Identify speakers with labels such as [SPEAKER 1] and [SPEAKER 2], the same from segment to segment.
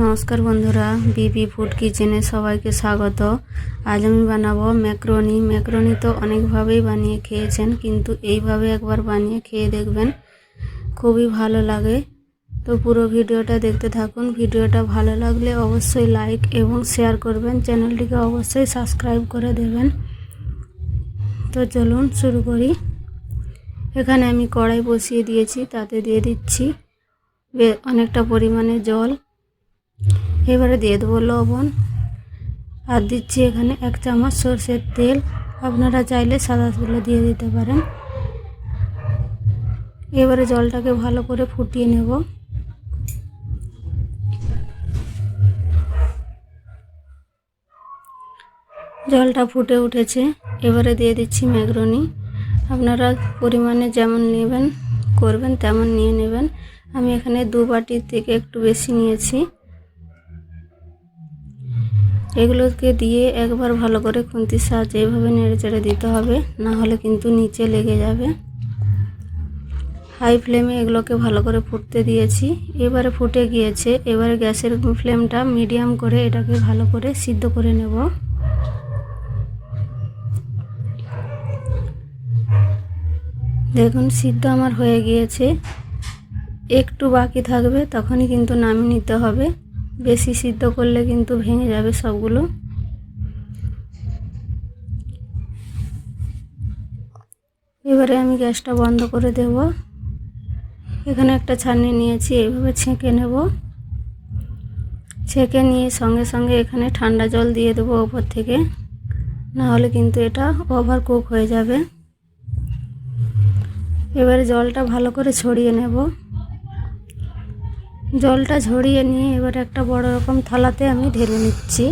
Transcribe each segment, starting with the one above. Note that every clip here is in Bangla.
[SPEAKER 1] নমস্কার বন্ধুরা, বিবি ফুড কিচেনে সবাইকে স্বাগত। আজ আমি বানাবো ম্যাক্রোনি। ম্যাক্রোনি তো অনেকভাবেই বানিয়ে খেয়েছেন, কিন্তু এইভাবে একবার বানিয়ে খেয়ে দেখবেন খুবই ভালো লাগে। তো পুরো ভিডিওটা দেখতে থাকুন। ভিডিওটা ভালো লাগলে অবশ্যই লাইক এবং শেয়ার করবেন। চ্যানেলটিকে অবশ্যই সাবস্ক্রাইব করে দেবেন। তো চলুন শুরু করি। এখানে আমি কড়াই বসিয়ে দিয়েছি, তাতে দিয়ে দিচ্ছি অনেকটা পরিমাণে জল। এবারে দিয়ে দেবো লবণ। আর দিচ্ছি এখানে এক চামচ সর্ষের তেল। আপনারা চাইলে সাদা তেলও দিয়ে দিতে পারেন। এবারে জলটাকে ভালো করে ফুটিয়ে নেব। জলটা ফুটে উঠেছে। এবারে দিয়ে দিচ্ছি ম্যাগরনি। আপনারা পরিমাণে যেমন নেবেন, করবেন তেমন নিয়ে নেবেন। আমি এখানে দু বাটির থেকে একটু বেশি নিয়েছি। এগুলোকে দিয়ে একবার ভালো করে খুন্তির সাহায্যে এইভাবে নেড়ে চেড়ে দিতে হবে, না হলে কিন্তু নিচে লেগে যাবে। হাই ফ্লেমে এগুলোকে ভালো করে ফুটতে দিয়েছি। এবারে ফুটে গিয়েছে, এবারে গ্যাসের ফ্লেমটা মিডিয়াম করে এটাকে ভালো করে সিদ্ধ করে নেব। দেখুন, সিদ্ধ আমার হয়ে গিয়েছে। একটু বাকি থাকবে, তখনই কিন্তু নামিয়ে নিতে হবে। বেশি সিদ্ধ করলে কিন্তু ভেঙে যাবে সবগুলো। এবারে আমি গ্যাসটা বন্ধ করে দেব। এখানে একটা ছাঁকনি নিয়েছি এইভাবে ছেঁকে নেব। ছেঁকে নিয়ে সঙ্গে সঙ্গে এখানে ঠান্ডা জল দিয়ে দেবো ওপর থেকে। না হলে কিন্তু এটা ওভার কুক হয়ে যাবে। এবারে জলটা ভালো করে ছড়িয়ে নেব। জলটা ঝরিয়ে নিয়ে এবার একটা বড় রকম থালাতে আমি ঢেলে নিচ্ছি।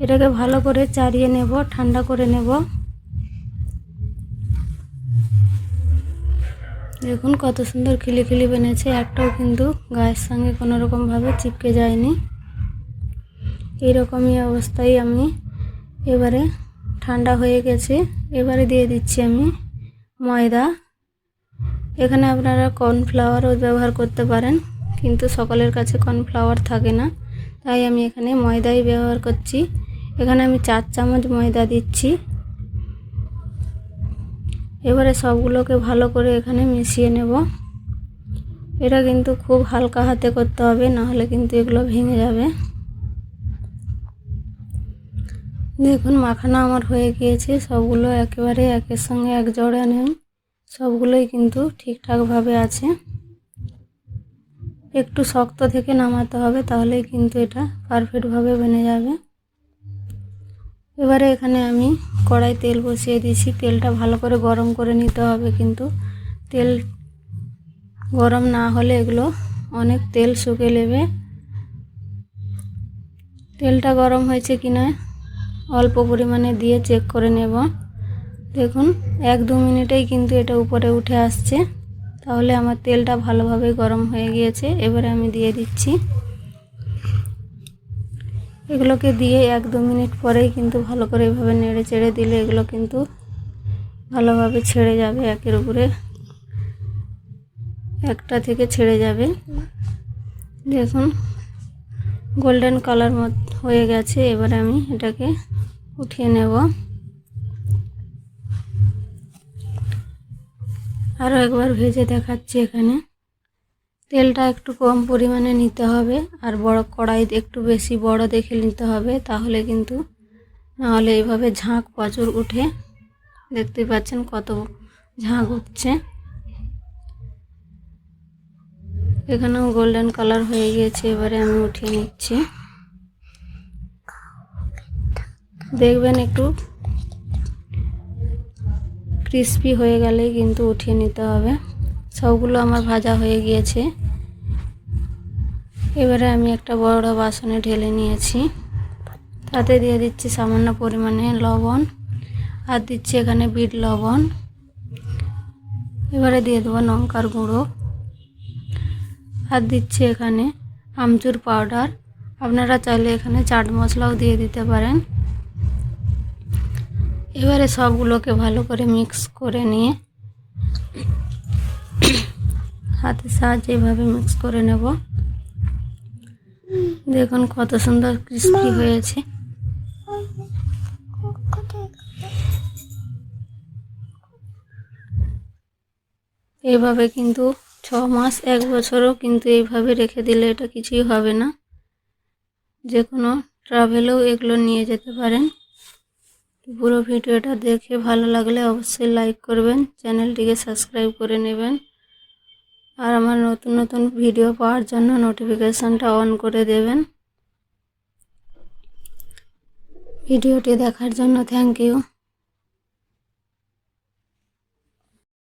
[SPEAKER 1] এটাকে ভালো করে চারিয়ে নেব, ঠান্ডা করে নেব। দেখুন কত সুন্দর খিলি খিলি বেনেছে, একটাও কিন্তু গায়ের সঙ্গে কোনো রকমভাবে চিপকে যায়নি। এইরকমই অবস্থায় আমি এবারে ঠান্ডা হয়ে গেছে। এবারে দিয়ে দিচ্ছি আমি ময়দা। এখানে আপনারা কর্নফ্লাওয়ারও ব্যবহার করতে পারেন, কিন্তু সকলের কাছে কর্নফ্লাওয়ার থাকে না। তাই আমি এখানে ময়দাই ব্যবহার করছি। এখানে আমি চার চামচ ময়দা দিচ্ছি। এবারে সবগুলোকে ভালো করে এখানে মিশিয়ে নেব। এটা কিন্তু খুব হালকা হাতে করতে হবে না হলে কিন্তু এগুলো ভেঙে যাবে। দেখুন, মাখানা আমার হয়ে গিয়েছে। সবগুলো একেবারে একের সঙ্গে এক জোড়া নেই সবগুলোই কিন্তু ঠিকঠাকভাবে আছে। একটু শক্ত থেকে নামাতে হবে তাহলে কিন্তু এটা পারফেক্টভাবে বেনে যাবে। এবারে এখানে আমি কড়াই তেল বসিয়ে দিয়েছি। তেলটা ভালো করে গরম করে নিতে হবে কিন্তু। তেল গরম না হলে এগুলো অনেক তেল শুকে নেবে। তেলটা গরম হয়েছে কিনা অল্প পরিমাণে দিয়ে চেক করে নেব। দেখুন, এক দু মিনিটেই কিন্তু এটা উপরে উঠে আসছে। তাহলে আমার তেলটা ভালোভাবে গরম হয়ে গিয়েছে, এবারে আমি দিয়ে দিচ্ছি। এগুলোকে দিয়ে এক দু মিনিট পরেই কিন্তু ভালো করে এভাবে নেড়ে চেড়ে দিলে এগুলো কিন্তু ভালোভাবে ছেড়ে যাবে, একের উপরে একটা থেকে ছেড়ে যাবে। দেখুন গোল্ডেন কালার মত হয়ে গেছে, এবারে আমি এটাকে উঠিয়ে নেব। আরও একবার ভেজে দেখাচ্ছি এখানে। তেলটা একটু কম পরিমাণে নিতে হবে আর বড় কড়াই একটু বেশি বড় দেখে নিতে হবে, তাহলে কিন্তু নাহলে এইভাবে ঝাঁক প্রচুর উঠে। দেখতে পাচ্ছেন কত ঝাঁক উঠছে। এখানেও গোল্ডেন কালার হয়ে গিয়েছে, এবারে আমি উঠিয়ে নিচ্ছি। দেখবেন একটু ক্রিস্পি হয়ে গেলেই কিন্তু উঠিয়ে নিতে হবে। সবগুলো আমার ভাজা হয়ে গিয়েছে। এবারে আমি একটা বড় বাসনে ঢেলে নিয়েছি। তাতে দিয়ে দিচ্ছি সামান্য পরিমাণে লবণ আর দিচ্ছি এখানে বিট লবণ। এবারে দিয়ে দেবো লঙ্কার গুঁড়ো। আর দিচ্ছি এখানে আমচুর পাউডার। আপনারা চাইলে এখানে চাট মশলাও দিয়ে দিতে পারেন। এবারে সবগুলোকে ভালো করে মিক্স করে নিয়ে হাতের সাহায্যে এভাবে মিক্স করে নেব। দেখুন কত সুন্দর ক্রিস্পি হয়েছে। এভাবে কিন্তু ছ মাস, এক বছরও কিন্তু এইভাবে রেখে দিলে এটা কিছুই হবে না। যে কোনো ট্রাভেলেও এগুলো নিয়ে যেতে পারেন। পুরো ভিডিওটা দেখে ভালো লাগলে অবশ্যই লাইক করবেন, চ্যানেলটিকে সাবস্ক্রাইব করে নেবেন, আর আমার নতুন নতুন ভিডিও পাওয়ার জন্য নোটিফিকেশানটা অন করে দেবেন। ভিডিওটি দেখার জন্য থ্যাংক ইউ।